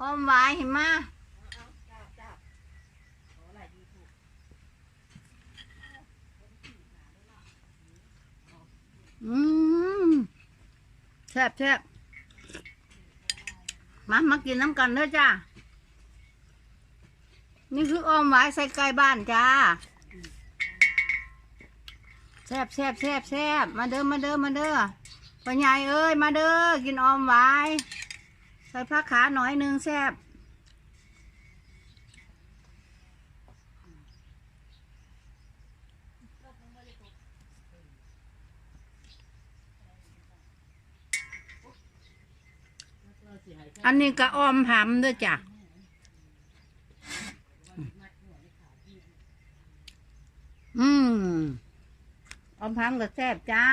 อ้อมไว้เห็นมาอืมแซ่บแซ่บมามากินน้ำกันเด้อจ้า นี่คืออ้อมไว้ใส่ไก่บ้านจ้าแซ่บแซ่บแซ่บแซ่บมาเด้อมาเด้อมาเด้อพ่อใหญ่เอ้ยมาเด้อกินออมไว้ ใส่ผักขาหน่อยหนึ่งแซบอันนี้ก็ออมหำด้วยจ้ะอืมออมหำก็แซ่บจ้า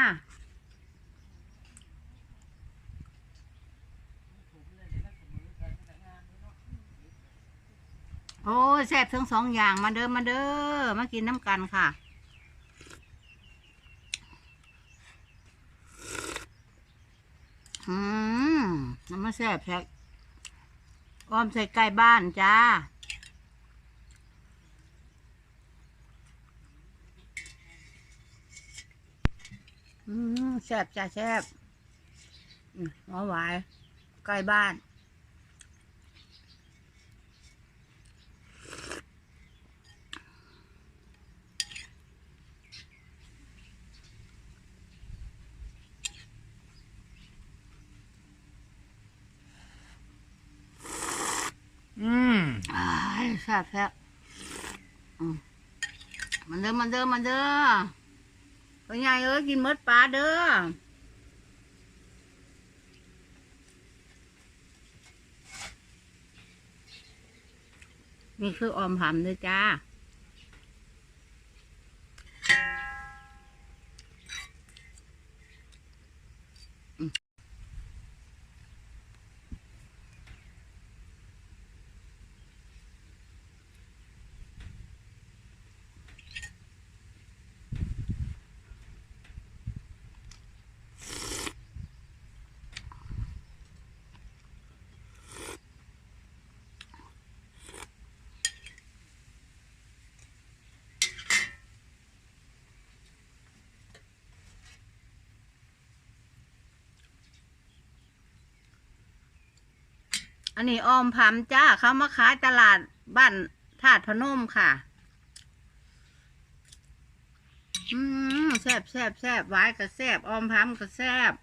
โอ้ยแซ่บทั้งสองอย่างมาเด้อมาเด้อมากินน้ำกันค่ะ อืมน้ำมาแซ่บแพ็กอ้อมใส่ไก่บ้านจ้าอืมแซ่บจ้าแซ่บอืมหวหวายไก่บ้าน อืม อ้าย แซ่บแซ่บมมันเด้อมันเด้อมันเด้อพ่อใหญ่เอ้ยกินมดปลาเด้อนี่คือออมหำเลยจ้า อันนี้ออมพัมจ้าเขามาขายตลาดบ้านธาตุพนมค่ะ อืมแซบแซบแซบไว้ก็แซบออมพัมก็แซบ